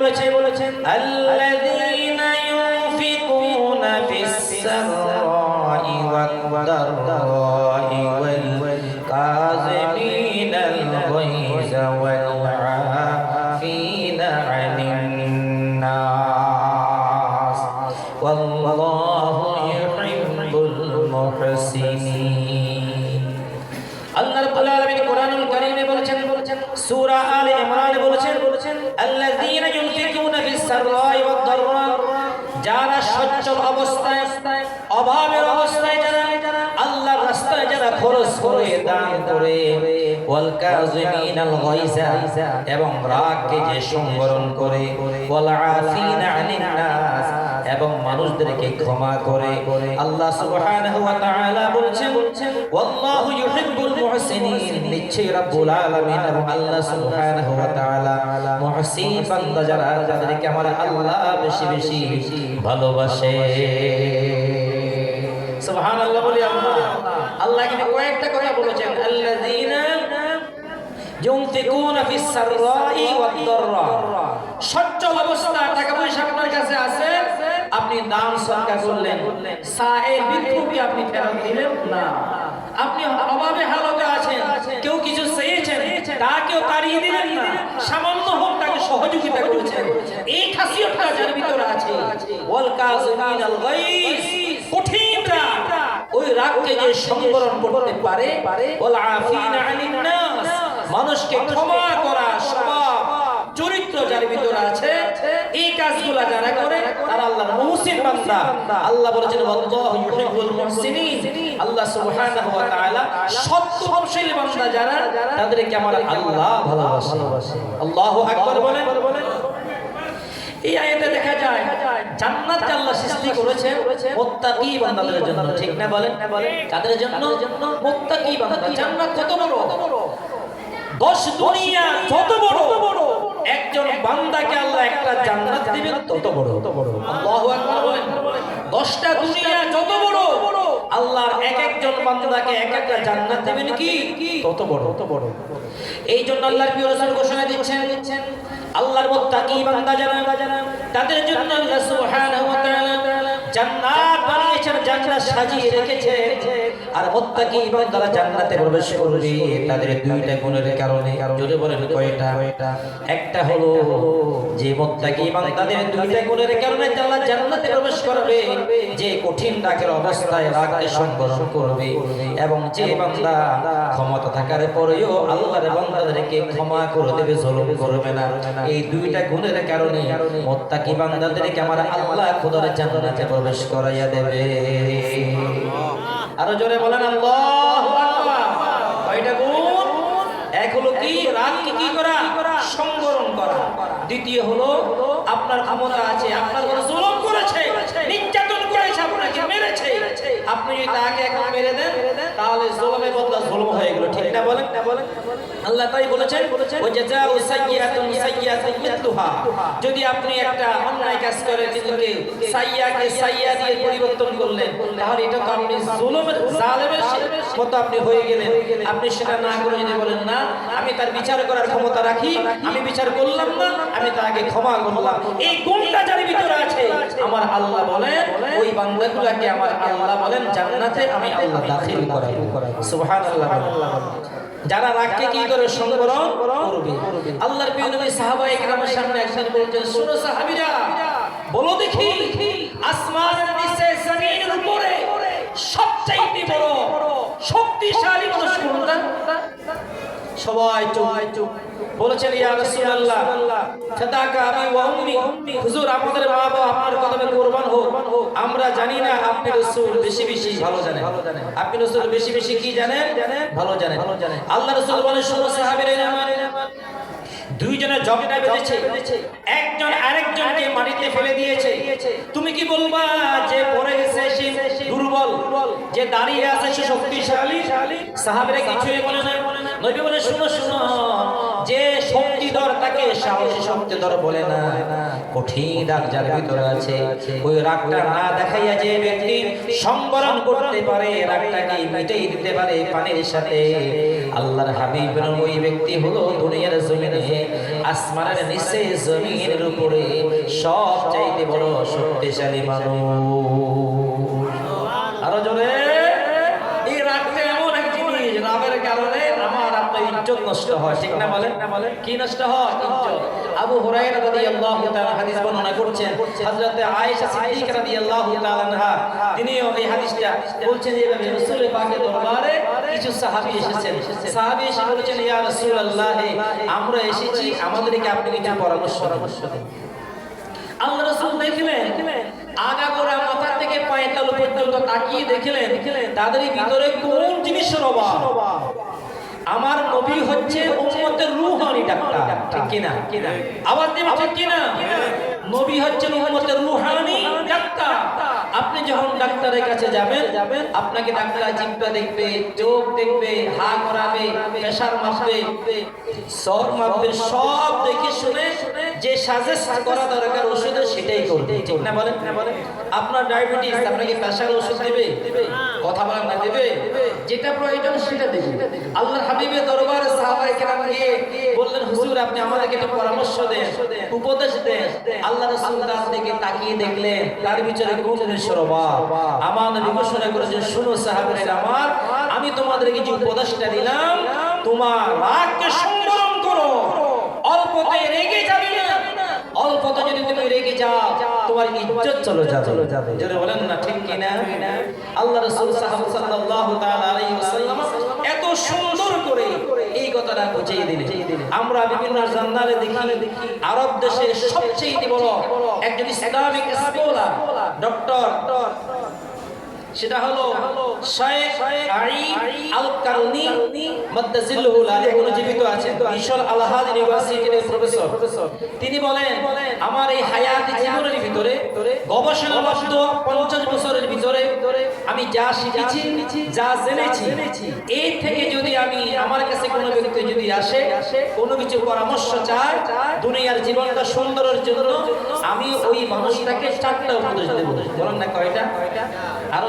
বলেছে বলেছেন আল্লাযীনা খরচ করে দান করে। এবং রাগকে যে সংবরণ করে। এবং মানুষদেরকে ক্ষমা করে। আল্লাহ সুবহানাহু ওয়া তাআলা বলছেন, ওয়াল্লাহু ইউহিব্বুল মুহসিনিন। নিশ্চয়ই রব্বুল আলামিন এবং আল্লাহ সুবহানাহু ওয়া তাআলা মুহসিন বান্দা যারা তাদেরকে আমার আল্লাহ বেশি বেশি ভালোবাসে। সুবহানাল্লাহ বলি আল্লাহ কিন্তু কয়েকটা কথা বলেছেন, আল্লাযীনা ইউনফিকুনা ফিস সাররাই ওয়াদ দাররা সচ্ছল অবস্থা, টাকা পয়সা আপনার কাছে আছে? আপনি দান সদকা করলেন। সায়ের ভিক্ষুককে আপনি ফেরত দিলেন? না। আপনি অভাবে হালতে আছেন, কেউ কিছু চেয়েছেন, তাকেও তাড়িয়ে দিলেন না। সামান্য হোক তাকে সহযোগিতা করেছেন। এই খাসিয়তটা যার ভিতরে আছে ওয়াল কাযিমিনাল গাইজ কঠিন ওই রাগকে যে সংবরণ করতে পারে মানুষকে ক্ষমা করা স্বভাব চরিত্র যার ভিতরে আছে, এই কাজগুলা যারা করে, তারা আল্লাহর মুহসিন বান্দা। আল্লাহ বলেছেন মুহসিনিন। আল্লাহ সুবহানাহু ওয়া তাআলা বান্দা যারা, তাদেরকে আমার আল্লাহ ভালোবাসে। আল্লাহু আকবার বলেন। এই আয়াতে দেখা যায় জান্নাত আল্লাহ সৃষ্টি করেছেন, মুত্তাকি বান্দাদের জন্য, ঠিক না বলেন? কাদের জন্য? মুত্তাকি বান্দা, জান্নাত কত বড়। দশ দুনিয়া যত বড়, একজন বান্দাকে আল্লাহ একটা জান্নাত দিবেন, তত বড়। আল্লাহু আকবার বলেন। দশটা দুনিয়া যত বড়, আল্লাহর এক একজন বান্দাকে এক একটা জান্নাত দিবেন কি? তত বড় তত বড়। এই জন্য আল্লাহর প্রিয় রাসূল ঘোষণা দিচ্ছেন আল্লাহর মুত্তাকি বান্দা যারা তাদের জন্য আল্লাহ সুবহানাহু ওয়া তাআলা জান্নাত বানিয়েছেন জান্নাত সাজিয়ে রেখেছে। আর মুত্তাকি জান্নাতে প্রবেশ করবে তাদের দুইটা গুণের কারণে। জোরে বলেন কয়টা? একটা হলো যে মুত্তাকি বান্দাদের দুইটা গুণের কারণে আল্লাহ জান্নাতে প্রবেশ করবে, যে কঠিন অবস্থায় সংবরণ করবে। এবং যে বান্দা ক্ষমতা থাকার পরেও আল্লাহর বান্দাদেরকে ক্ষমা করে দেবে, জুলুম করবে না। এই দুইটা গুণের কারণে মুত্তাকি বান্দাদেরকে আমার আল্লাহ খোদার জান্নাতে প্রবেশ করাইয়া দেবে। আরও জোরে বলেন, আল্লাহ এক হলো কি? রাগকে কি করা? সংবরণ করা। দ্বিতীয় হলো, আপনার ক্ষমতা আছে, আপনার কোনো জুলুম করেছে, নির্যাতন করেছে, আপনাকে মেরেছে। আপনি যদি তাকে এখন মেরে দেন, তাহলে জুলুমের বদলা হয়ে গেল, ঠিক না বলেন? না বলেন আল্লাহ তাই বলেছেন ও জাযাউ সাইয়্যাতুন সাইয়্যাতুন মিথলুহা। যদি আপনি একটা অন্যায় কাজ করে কিন্তু সাইয়্যাকে সাইয়্যা দিয়ে পরিবর্তন করলেন, তাহলে এটা তো আপনি জুলুমের জালেমের মতো আপনি হয়ে গেলেন। আপনি সেটা না করে যদি বলেন, না, আমি তার বিচার করার ক্ষমতা রাখি, আমি বিচার করলাম না, আমি তাকে ক্ষমা করলাম। এই গুণটা যার ভিতরে আছে, আমার আল্লাহ বলেন, ওই বান্দাগুলোকে আমার আল্লাহ বলেন, জান্নাতে আমি আল্লাহ দাখিল করাবো। সুবহানাল্লাহ। যারা রাগকে কি করে সংবরণ করবে? আল্লাহর প্রিয় নবী সাহাবায়ে কেরামের সামনে একজন বলছেন, শুনো সাহাবীরা, বলো দেখি, আসমানের নিচে জমিনের উপরে সবচাইতে বড়, শক্তিশালী মানুষ কোনটা? সবাই চুপ। বলেছেন ইয়া রাসূলুল্লাহ ফাদাকা আবি ওয়া উম্মি। হুজুর আমাদের মা বাবা আপনার কদমে কুরবান হোক। আমরা জানি না আপনি রাসূল বেশি বেশি। ভালো জানেন। আপনি রাসূল বেশি বেশি কি জানেন? ভালো জানেন। আল্লাহ রাসূল বলেন শুনো সাহাবীরা দুইজনে ঝগড়া বেঁধেছে। একজন আরেকজনকে মাটিতে ফেলে দিয়েছে। তুমি কি বলবা যে পড়ে গেছে সে দুর্বল যে দাঁড়িয়ে আছে সে শক্তিশালী? সাহাবীরা কিছুই বলে না নবী বলে শুনো শুনো যে শক্তিধর তাকে, সাহসী শক্তিধর বলে না। কঠিন রাগ যার ভিতরে আছে, ওই রাগটা না দেখাইয়া যে ব্যক্তি সংবরণ করতে পারে, রাগটাকে মিটাই দিতে পারে পানির সাথে। আল্লাহর হাবিব ওই ব্যক্তি হলো দুনিয়ার জমিনে, আসমানের নিচে জমিনের উপরে সব চাইতে বড় শক্তিশালী মানুষ। নষ্ট হয়, ঠিক না বলেন? কি নষ্ট হয়? আবু হুরায়রা রাদিয়াল্লাহু তাআলা হাদিস বর্ণনা করছেন, হযরত আয়েশা সিদ্দিকা রাদিয়াল্লাহু তাআলা আনহা, তিনিও এই হাদিসটা বলছেন যে, এভাবে রাসূল পাকের দরবারে কিছু সাহাবী এসেছেন। সাহাবী এসে বলেছেন, ইয়া রাসূলুল্লাহ, আমরা এসেছি, আমাদেরকে আপনি কিছু পরামর্শ দিন। আল্লাহ রাসূল দেখলেন আগাগোড়া মাথা থেকে পায়ে তালু পর্যন্ত তাকিয়ে দেখলেন তাদের ভিতরে কোন জিনিসের অভাব? আমার নবী হচ্ছে উম্মতের রূহানি ডাক্তার, ঠিক কিনা? আবার দেব ঠিক কিনা? নবী হচ্ছেন উম্মতের রূহানি ডাক্তার। আপনি যখন ডাক্তারের কাছে যাবেন যাবেন আপনাকে ডাক্তার জিব্বা দেখবে, চোখ দেখবে, হা করাবে, প্রেসার মাপবে সর মাপবে সব দেখে শুনে যে সাজেস্ট করা দরকার ওষুধের সেটাই করবে, ঠিক না বলেন? না বলেন আপনার ডায়াবেটিস আপনাকে প্রেসার ওষুধ দেবে, কথা বলেন না দেবে? যেটা প্রয়োজন সেটা দেবে। আল্লাহর হাবিবের দরবারে সাহাবায়ে কেরাম গিয়ে বললেন, হুজুর, আপনি আমাদেরকে একটু পরামর্শ দেন, উপদেশ দেন। আল্লাহ রাসূল তার দিকে তাকিয়ে দেখলেন, তার ভিতরে জিনিসের অভাব আমার নবী করেছেন শুনো সাহাবায়ে আমার আমি তোমাদেরকে যে উপদেশটা দিলাম, তোমার রাগকে সংবরণ করো। অল্পতে রেগে যাবে অল্পতে যদি তুমি রেগে যাও তোমার ইজ্জত চলে যাবে। যারা বলেন না ঠিক কি না আল্লাহ রাসূল সাল্লাল্লাহু তাআলা আলাইহি ওয়াসাল্লাম এত সুন্দর করে এই কথাটা বুঝিয়ে দিলেন। আমরা বিভিন্ন জান্নালে দেখি আরব দেশে সবচেয়ে বড় একজন ইসলামিক স্কলার ডক্টর সেটা হলো শেখ আল কারনি মাদ্দাজিল্লুহুল আলাইহি জীবিত আছেন। মিশর আলাহাদ ইউনিভার্সিটির প্রফেসর। তিনি বলেন আমার এই হায়াতি জীবনের ভিতরে গবেষণা লব্ধ 50 বছরের ভিতরে আমি যা শিখেছি যা জেনেছি এই থেকে যদি আমি আমার কাছে কোনো ব্যক্তি যদি আসে কোনো কিছু পরামর্শ চায় দুনিয়ার জীবনটা সুন্দরের জন্য আমি ওই মানুষটাকে চারটা উপদেশ দেব। বলেন না কয়টা? আরও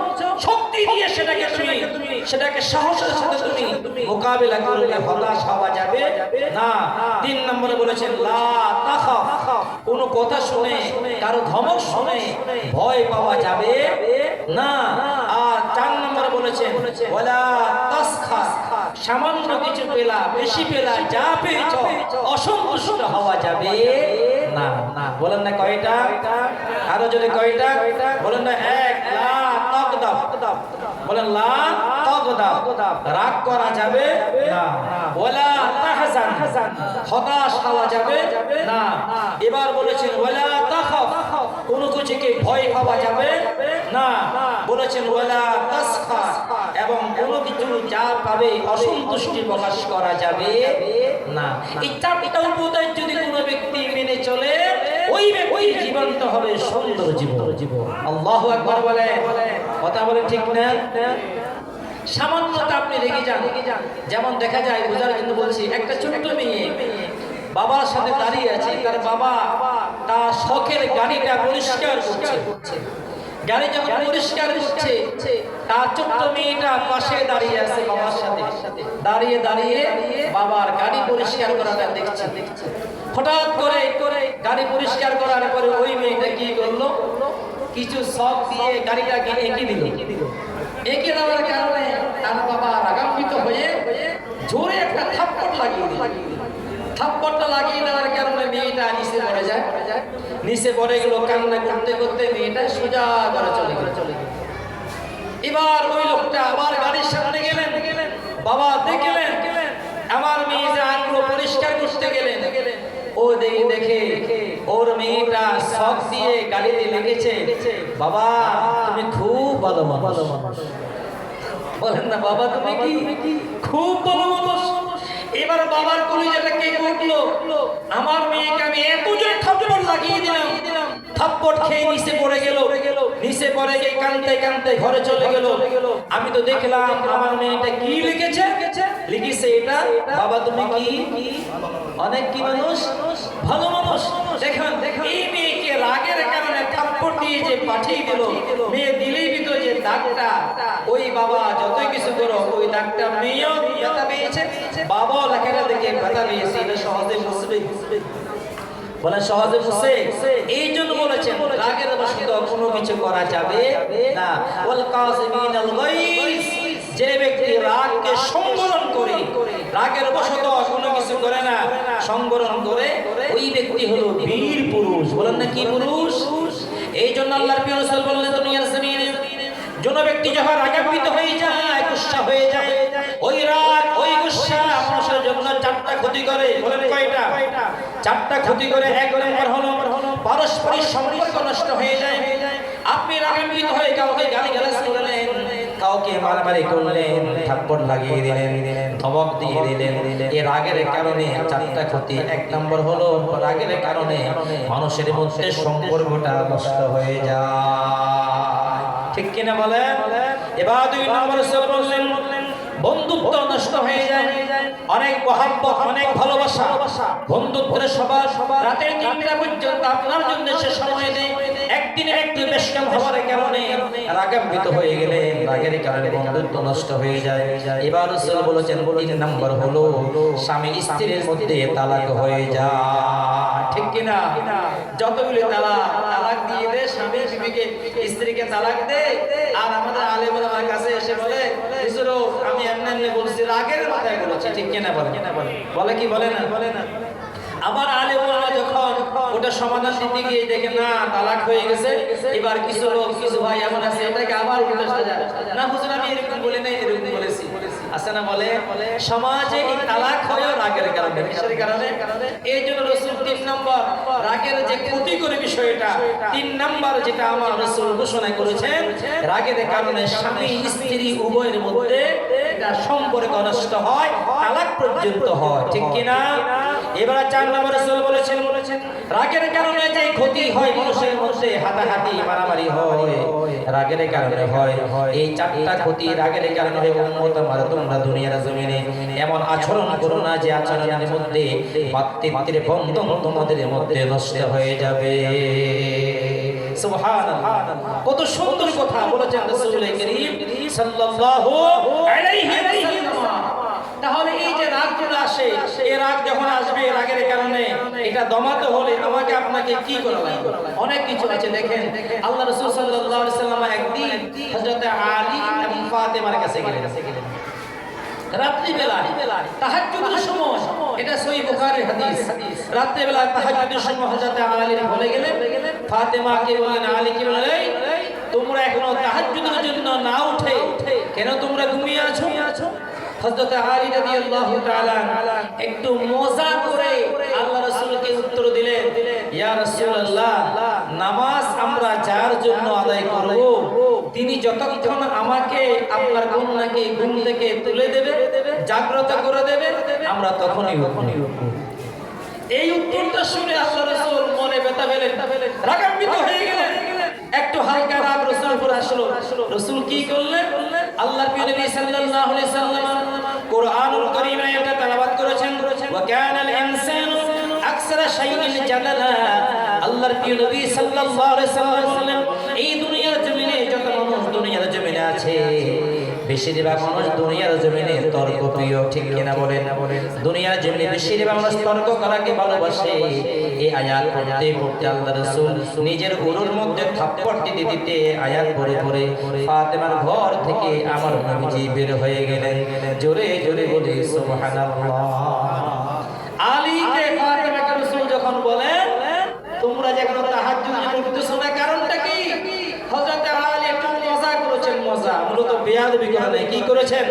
শক্তি দিয়ে সেটাকে তুমি সেটাকে সাহসের সাথে তুমি মোকাবেলা করলে হতাশ হওয়া যাবে? না। তিন নম্বরে বলেছেন লা তাখাফ। কোন কথা শুনে কারও ধমক শুনে ভয় পাওয়া যাবে? না। আর চার নম্বরে বলেছেন ওয়ালা তাসখা। সামান্য কিছু পেলা বেশি পেলা যা পেয়েছ অসন্তুষ্ট হওয়া যাবে? না না। বলেন না কয়টা? আরও যদি কয়টা? বলেন না এক লা তাকদাব বলেন রাগ করা যাবে না। যাবে না। এবার বলেছেন কিছুকে ভয় পাওয়া যাবে না। বলেছেন এবং কোনো কিছু যা পাবে অসন্তুষ্টি প্রকাশ করা যাবে না। যদি কোনো ব্যক্তি মেনে চলে ওই ব্যক্তি জীবন্ত হবে সুন্দর জীবন। জীবন আল্লাহু আকবার বলে। কথা বলে ঠিক না? সামান্যতা আপনি রেগে যান। যেমন দেখা যায়, বোঝার জন্য বলছি, একটা ছোট্ট মেয়ে বাবার সাথে দাঁড়িয়ে আছে, তার বাবা তার শখের গাড়িটা পরিষ্কার করছে। গাড়ি যখন পরিষ্কার করছে, তার ছোট্ট মেয়েটা পাশে দাঁড়িয়ে আছে বাবার সাথে। দাঁড়িয়ে দাঁড়িয়ে বাবার গাড়ি পরিষ্কার করাটা দেখছে। হঠাৎ করে গাড়ি পরিষ্কার করার পরে ওই মেয়েটা কি করল? কিছু শখ দিয়ে গাড়িটাকে এঁকে দিল। এঁকে দেওয়ার কারণে তার বাবা রাগান্বিত হয়ে জোরে একটা থাপ্পড় লাগিয়ে দিল। থাপ্পড়টা লাগিয়ে দেওয়ার কারণে মেয়েটা নিচে পড়ে যায়। নিচে পড়ে গেল, কান্না করতে করতে মেয়েটা সোজা করে চলে গেল চলে গেল। এবার ওই লোকটা আবার গাড়ির সামনে গেলেন বাবা দেখলেন দেখে দেখে ওর মেয়েটা শখ দিয়ে গাড়িতে লেগেছে। বাবা, তুমি খুব ভালো মানুষ। বলেন না, বাবা, তুমি কি? খুব ভালো মানুষ। এবার বাবার কলিজাটা কে উঠল আমার মেয়েকে আমি এত জোরে থাপ্পড় লাগিয়ে দিলাম। থাপ্পড় খেয়ে নিচে পড়ে গেল। নিচে পড়ে গিয়ে কানতে কানতে ঘরে চলে গেল। আমি তো দেখলাম আমার মেয়েটা কি লিখেছে? লিখেছে এটা, বাবা, তুমি কি? অনেক কি মানুষ? ভালো মানুষ দেখেন, এই মেয়েকে রাগের কারণে থাপ্পড় দিয়ে যে পাঠিয়ে দিল, মেয়ে দিলেই দিত যে দাগটা। ওই বাবা যতই কিছু করো ওই দাগটা মেয়েও ব্যথা পেয়েছে, বাবাও লেখাটা দেখে ব্যথা পেয়েছে। এটা সহজে বুঝবে? বলে সহজে বুঝছে? এই জন্য বলেছেন, রাগের বশত কোনো কিছু করা যাবে না। ওয়াল গাইজ যে ব্যক্তি রাগকে সংবরণ করে রাগের বশত কোনো কিছু করে না, সংবরণ করে ওই ব্যক্তি হলো বীর পুরুষ। বলেন না কি পুরুষ? এই জন্য আল্লাহর প্রিয় রাসূল বললেন, দুনিয়ার জমিনে কোন ব্যক্তি যখন রাগান্বিত হয়ে যায়, গুসা হয়ে যায়, ওই রাগ, ওই গুসা মানুষের জন্য চারটা ক্ষতি করে। বলেন কয়টা? চারটা ক্ষতি করে। এক নম্বর হলো পারস্পরিক সম্পর্ক নষ্ট হয়ে যায়। আপনি রাগান্বিত হয়ে কাউকে গালি গালাজ করলেন কাউকে মারামারি করলেন থাপ্পড় লাগিয়ে দিলেন ধমক দিয়ে দিলেন। এই রাগের কারণে চারটা ক্ষতি এক নম্বর হলো রাগের কারণে মানুষের মধ্যে সম্পর্কটা নষ্ট হয়ে যায়। ঠিক কিনা বলেন? এবার দুই নম্বর বললেন বন্ধুত্ব নষ্ট হয়ে যায়। অনেক মহাব্বত অনেক ভালোবাসা বন্ধুত্বের সবার রাতের তিনটা পর্যন্ত আপনার জন্য সে সময় দেয় বেশকাম হওয়ার কারণে রাগান্বিত হয়ে গেলে রাগের কারণে বন্ধুত্ব নষ্ট হয়ে যায়। এবার রসুল বলেছেন, তিন নম্বর হলো স্বামী স্ত্রীর মধ্যে তালাক হয়ে যায়। ঠিক কিনা? যতগুলি তালাক তালাক দিয়ে দে, স্বামী বিবিকে, স্ত্রীকে তালাক দে। আর আমাদের আলেম আমার কাছে এসে বলে আমি এমনি বলছি, রাগের মাথায় বলেছি, ঠিক কিনা বলে? বলে কি বলে না বলে না? আবার আলে ওলামা যখন ওটা সমাধান দিতে গিয়ে দেখে, না, তালাক হয়ে গেছে, এবার কিছু লোক, কিছু ভাই এমন আছে, এটাকে আবার উল্টো সাজা না, হুজুর, আমি এরকম বলে নাই, এরকম বলেছি। আছে না, বলে, সমাজে এই তালাক হয় রাগের কারণে। কিসের কারণে? এই জন্য রসুল তিন নম্বর, রাগের যে ক্ষতি করে বিষয়টা, তিন নম্বর যেটা আমার রসুল ঘোষণা করেছেন, রাগের কারণে স্বামী, স্ত্রী উভয়ের মধ্যে এটা সম্পর্ক নষ্ট হয়, তালাক পর্যন্ত হয়। ঠিক কিনা? এবার চার নম্বর রসুল বলেছেন, রাগের কারণে যে ক্ষতি হয়, মানুষের মধ্যে হাতাহাতি, মারামারি হয়। রাগের কারণে হয়। এই চারটা ক্ষতি রাগের কারণে হয় উম্মত, আমার তোমরা দুনিয়ার জমিনে এমন আচরণ করো না যে আচরণের মধ্যে মাতৃত্বের বন্ধন তোমাদের মধ্যে নষ্ট হয়ে যাবে। কত সুন্দর কথা বলেছেন রাসূল করিম সাল্লাল্লাহু আলাইহি ওয়াসাল্লাম। তাহলে এই যে রাগ চলে আসে, এই রাগ যখন আসবে রাগের কারণে এটা দমাতে হলে আমাকে আপনাকে কি করা লাগবে? অনেক কিছু আছে, দেখেন, আল্লাহ রাসূল সাল্লাল্লাহু সাল্লাম একদিন হযরত আলী এবং ফাতেমার কাছে গেলেন। তোমরা এখনও তাহাজ্জুদের জন্য না উঠে কেন তোমরা ঘুমিয়ে আছো? হযরত আলী রাদিয়াল্লাহু তাআলা একটু মজা করে আল্লাহ রাসূলকে উত্তর দিলেন, ইয়া রাসূলুল্লাহ, নামাজ আমরা যার জন্য আদায় করব, তিনি যতক্ষণ আমাকে আপনার কন্যাকে ঘুম থেকে তুলে দেবে, জাগ্রত করে দেবে, আমরা তখনই এই উত্তরটা শুনে আল্লাহ রাসূল মনে ব্যথা পেলেন, রাগান্বিত হয়ে গেলেন। একটু হালকা রাগ রসুল উপর আসলো। রসুল কি করলেন আল্লাহ প্রিয় নবী সাল্লাল্লাহু আলাইহি সাল্লাম কোরআনুল কারীমে এটা তেলাওয়াত করেছেন। ওয়া কানাল ইনসানু আকসারা শাইইন জাদালা। আল্লাহর প্রিয় নবী সাল্লাল্লাহু আলাইহি সাল্লাম এই দুনিয়ার জমিনে যত মানুষ দুনিয়ার জমিনে আছে বেশিরভাগ মানুষ দুনিয়ার জমিনে তর্ক প্রিয় ঠিক কিনা দুনিয়ার জমিনে বেশিরভাগ মানুষ তর্ক করাকে ভালোবাসে। এই আয়াত পড়তে পড়তে আল্লাহ নিজের গুরুর মধ্যে থাপ্পড় দিতে আয়াত পড়ে পড়ে ফাতেমার ঘর থেকে আমার নবীজি বের হয়ে গেলেন। জোরে জোরে বলে, সুবহানাল্লাহ আলীকে ফাতেমাকে রাসূল যখন বলেন তোমরা যখন তাহাজ্জুদ করতেছো না কারণটা কি হযরত আলী একটু মজা করেছেন মজা মূলত বেয়াদবি কি করেছেন?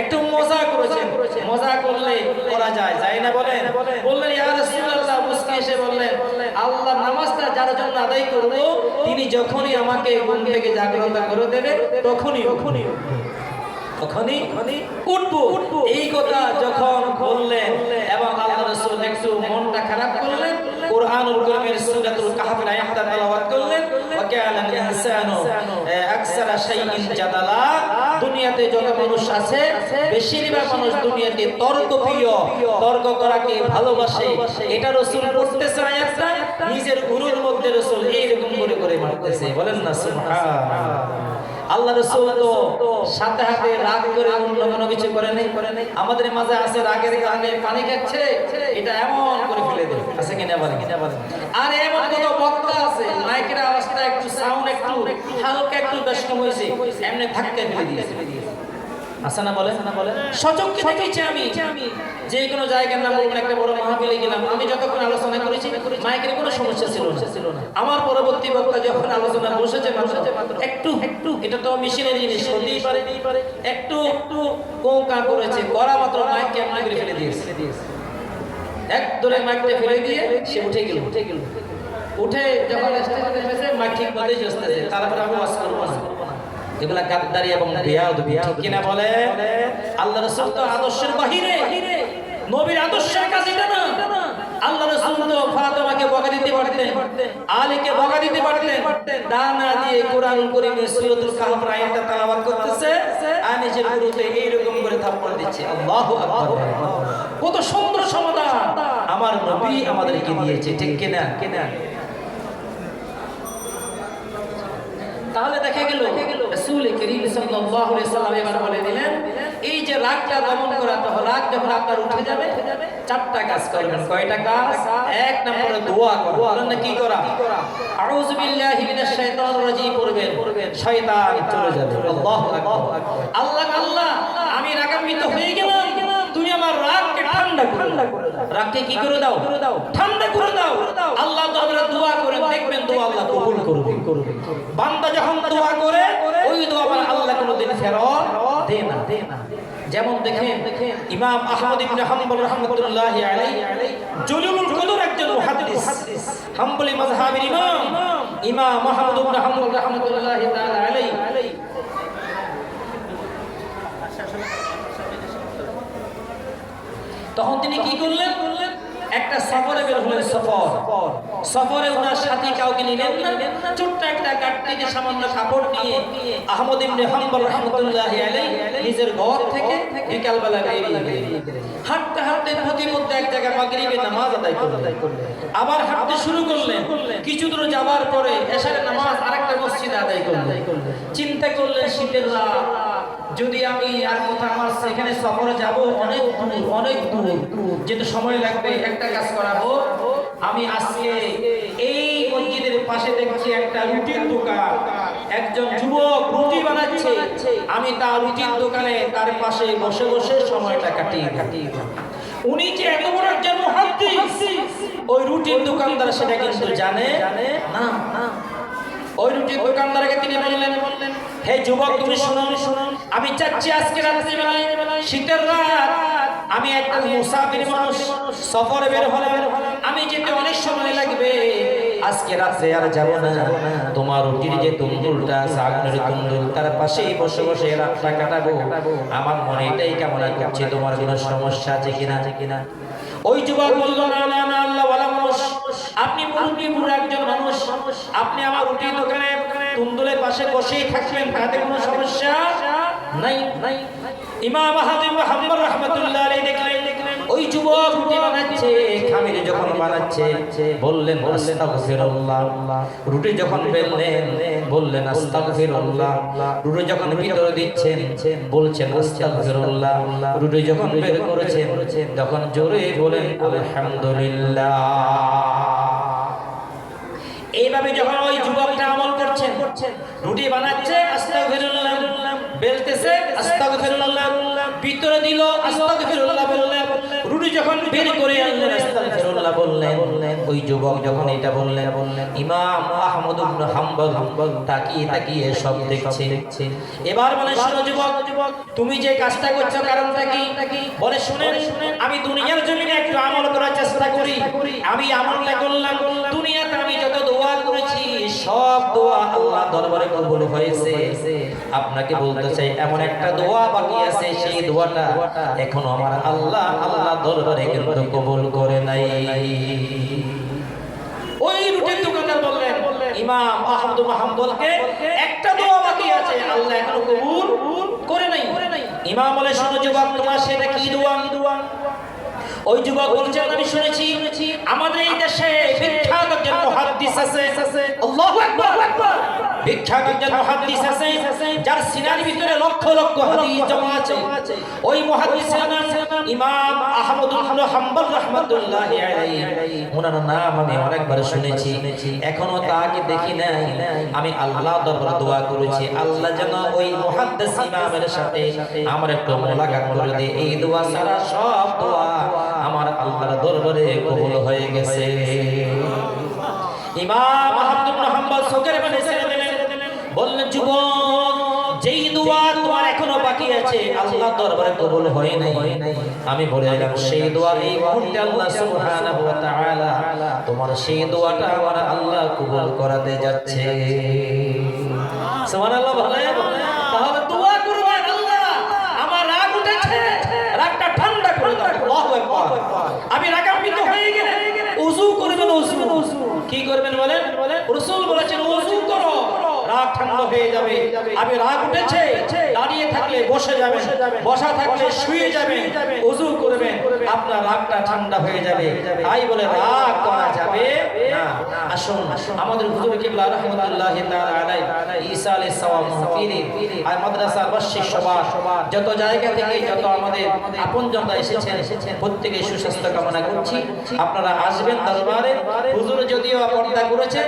একটু মজা করেছেন। মজা করলে করা যায় যায় না বলেন? বললেন ইয়া রাসূলুল্লাহ মুসকি এসে বললেন আল্লাহ নামাজটা যার জন্য আদায় করব তিনি যখনই আমাকে ঘুম থেকে জাগ্রত করে দেবে তখনই তখনই তখনই উঠবো। এই কথা যখন বললেন এবং আল্লাহ রাসূল একটু মনটা খারাপ করলেন কোরআনুল কারীমের সূরাতুল কাহফের আয়াতটা তেলাওয়াত করলেন ওয়া কানা ইনসানু আকসারা শাইইন জাদালা দুনিয়াতে যত মানুষ আছে, বেশিরভাগ মানুষ দুনিয়াতে তর্ক প্রিয় তর্ক করাকে ভালোবাসে। এটা রসুল করতেছে না একটা, নিজের গুরুর মধ্যে রসুল এইরকম করে করে মারতেছে। বলেন না, সুবহানাল্লাহ। আল্লাহ রসুল তো সাথে হাতে রাগ করে অন্য কোনো কিছু করে নেই। করে নেই আমাদের মাঝে আছে রাগের কারণে পানি খাচ্ছে, এটা এমন করে ফেলে দেয়। আছে কিনা বলে কিনা বলে আর এমন কত বক্তা আছে, মাইকের আওয়াজটা একটু সাউন্ড একটু হালকা একটু কম হয়েছে, এমনি ধাক্কা ফেলে দিয়েছে। আসা না বলে না বলে সচক্ষে দেখেছি আমি যে কোনো জায়গার নাম বলবেন একটা বড় মাহফিলে গেলাম আমি যতক্ষণ আলোচনা করেছি মাইকের কোনো সমস্যা ছিল না। আমার পরবর্তী বক্তা যখন আলোচনা বসেছে মাত্র একটু একটু এটা তো মেশিনের জিনিস হতেই পারে একটু একটু কোকা করেছে করা মাত্র মাইককে এমন করে ফেলে দিয়েছে। এক দলে মাইকটা ফেলে দিয়ে সে উঠে গেল। উঠে গেল। উঠে যখন মাইক ঠিক মতোই তারপরে আমি ওয়াজ করব। না এগুলা গাদ্দারি এবং বিয়াদ ঠিক কিনা বলে? আল্লাহ রাসূল তো আদর্শের বাহিরে। নবীর আদর্শের কাছে এটা না আল্লাহ রাসূল তো ফাতেমাকে বকা দিতে পারতেন আলীকে বকা দিতে পারতেন দানা দিয়ে কোরআন কারীমের সূরাতুল কাহফ আয়াতটা তেলাওয়াত করতেছে আর নিজের গুরুতে এইরকম করে থাপ্পড় দিচ্ছে। আল্লাহু আকবার। কত সুন্দর সমাধান। আমার নবী আমাদেরকে দিয়েছে ঠিক কিনা কিনা? তাহলে দেখা গেল, রাসূল সাল্লাল্লাহু আলাইহি সাল্লাম এবার বলে দিলেন, এই যে রাগটা দমন করা, তো রাগ যখন আপনার উঠে যাবে, চারটা কাজ করবেন। কয়টা কাজ? এক নম্বরে দোয়া করা। না, কি করা? আউযু বিল্লাহি মিনাশ শাইতানির রাজিম শয়তান চলে যাবে। আল্লাহু আকবার। আল্লাহ আল্লাহ, আমি রাগান্বিত হয়ে গেলাম। তুমি আমার রাগকে ঠান্ডা করে দাও। রাগকে কি করে দাও? ঠান্ডা করে দাও। আল্লাহ তো আমরা দোয়া করে দেখবেন, দোয়া আল্লাহ কবুল করবে। বান্দা যখন দোয়া করে ওই দোয়া আবার আল্লাহ কোনোদিন ফেরত দে না দে না যেমন দেখেন ইমাম আহমদ ইবনে হাম্বল রাহমাতুল্লাহি আলাইহি জুলুল কদর একজন মুহাদ্দিস, হাম্বলি মাযহাবের ইমাম ইমাম আহমদ ইবনে হাম্বল রাহমাতুল্লাহি তাআলা আলাইহি। তখন তিনি কি করলেন? একটা সফরে বের হলেন সফর। সফরে ওনার সাথে কাউকে নিলেন না। ছোট্ট একটা গাড়িতে সামান্য কাপড় নিয়ে আহমদ ইবনে হাম্বল রাহমাতুল্লাহি আলাইহি নিজের ঘর থেকে বিকালবেলা বেরিয়ে গেলেন। হাঁটতে হাঁটতে প্রতিমধ্যে এক জায়গায় মাগরিবের নামাজ আদায় করলেন। আবার হাঁটতে শুরু করলেন। কিছু দূর যাওয়ার পরে এশারের নামাজ আরেকটা মসজিদে আদায় করলেন। চিন্তা করলেন, শীতের রাত যদি আমি আর কোথাও আমার সেখানে সফরে যাব, অনেক দূর অনেক দূর, যেতে সময় লাগবে, একটা কাজ করাবো। আমি আজকে এই মসজিদের পাশে দেখছি একটা রুটির দোকান। একজন যুবক রুটি বানাচ্ছে। আমি তার রুটির দোকানে তার পাশে বসে বসে সময়টা কাটিয়ে কাটিয়ে উনি যে এত বড় একজন মুহাদ্দিস, ওই রুটির দোকানদার সেটা কিন্তু জানে না না। ওই রুটির দোকানদারকে তিনি বললেন বললেন হে যুবক, তুমি আমি চাচ্ছি আজকে শীতের রাত। আমি মুসাফির মানুষ। সফরে বের হলাম। আমি যেতে অনেক সময় লাগবে। আজকে রাত্রে আর যাব না। তোমার রুটির যে তুন্দুলটা সাগনের তুন্দুল তার পাশেই বসে বসে রাতটা কাটাবো। আমার মনে এটাই কামনা করছে। তোমার কোনো সমস্যা আছে কিনা? আছে কিনা ওই যুবক না না আল্লাহ মানুষ, আপনি মুরব্বী বুড়ো একজন মানুষ, আপনি আমার রুটি দোকানে তুন্দুলের পাশে বসেই থাকবেন, তাতে কোনো সমস্যা নাই। নাই ইমাম আহমদ রহমতুল্লাহ আলাইহি দেখলেন ওই যুবক রুটি বানাচ্ছে খামির যখন বানাচ্ছে বললেন আস্তাগফিরুল্লাহ। রুটি যখন বেললেন বললেন আস্তাগফিরুল্লাহ। রুটি যখন ভিতরে দিচ্ছেন বলছেন আস্তাগফিরুল্লাহ। রুটি যখন বের করেছেন তখন জোরে বলেন আলহামদুলিল্লাহ। এইভাবে যখন ওই যুবকটা আমল করছেন রুটি বানাচ্ছে আস্তাগফিরুল্লাহ বেলতেছে আস্তাগফিরুল্লাহ ভিতরে দিল আস্তাগফিরুল্লাহ রুটি যখন বের করে আনলেন আস্তাগফিরুল্লাহ বললেন, ওই যুবক যখন এটা বললেন, ইমাম আহমদ ইবনে হাম্বল তাকিয়ে তাকিয়ে সব দেখছে। এবার বলে, শোনো যুবক, তুমি যে কাজটা করছ কারণটা কি? বলে শুনে আমি দুনিয়ার জমিনে একটু আমল করার চেষ্টা করি। আমি আমলটা করলাম দরবারে কবুল হয়েছে। আপনাকে বলতে চাই, এমন একটা দোয়া বাকি আছে, সেই দোয়াটা এখনও আমার আল্লাহ আল্লাহ দরবারে কিন্তু কবুল করে নাই। ওই রুটির দোকানদার বললেন, ইমাম আহমদ মাহমুদকে একটা দোয়া বাকি আছে, আল্লাহ এখনও কবুল করে নাই। ইমাম বলে, শোনো যুবক, তোমার সেটা কি দোয়া? দোয়া ওই যুবক বলছেন আমি শুনেছি আমাদের এই দেশে বিখ্যাত একজন মুহাদ্দিস আছে। আল্লাহু আকবার। বিখ্যাত একজন মুহাদ্দিস আছে, যার সিনার ভিতরে লক্ষ লক্ষ হাদিস জমা আছে। ওই মুহাদ্দিসের নাম ইমাম আহমদ ইবনে হাম্বল রাহমাতুল্লাহি আলাইহি। ওনার নাম আমি অনেকবার শুনেছি। এখনও তাকে দেখি নাই। আমি আল্লাহ দরবারে দোয়া করেছি। আল্লাহ যেন ওই মুহাদ্দিস ইমামের সাথে আমার একটু মোলাকাত করে দে এই দোয়া সারা সব দোয়া দরবারে কবুল হয়ে গেছে। ইমাম আহমদ ইবনে হাম্বল দিলেন। বললেন, যুবক, যেই দোয়া তোমার এখনও বাকি আছে আল্লাহ দরবারে কবুল হয় নাই। আমি বলে দিলাম, সেই দোয়া এই মুহূর্তে আল্লাহ সুবহানাহু ওয়া তাআলা তোমার সেই দোয়াটা আমার আল্লাহ কবুল করাতে যাচ্ছে। সুবহানাল্লাহ বলে করবেন বলেন? রসুল বলেছেন উযু করো, রাগ ঠান্ডা হয়ে যাবে। আমি রাগ উঠেছে, দাঁড়িয়ে থাকলে বসে যাবে বসা থাকলে শুয়ে যাবে উযু করবেন। আপনার রাগটা ঠান্ডা হয়ে যাবে। তাই বলে রাগ করা যাবে না। আসুন, আমাদের হুজুর কিবলা রাহমাতুল্লাহ আলাইহি ঈসা আলাইহিস সালাম মাহফিলে আর মাদ্রাসার বার্ষিক সভা, যত জায়গা থেকে যত আমাদের আপনজনরা এসেছেন প্রত্যেকে সুস্বাস্থ্য কামনা করছি। আপনারা আসবেন দরবারে। হুজুর যদিও পর্দা করেছে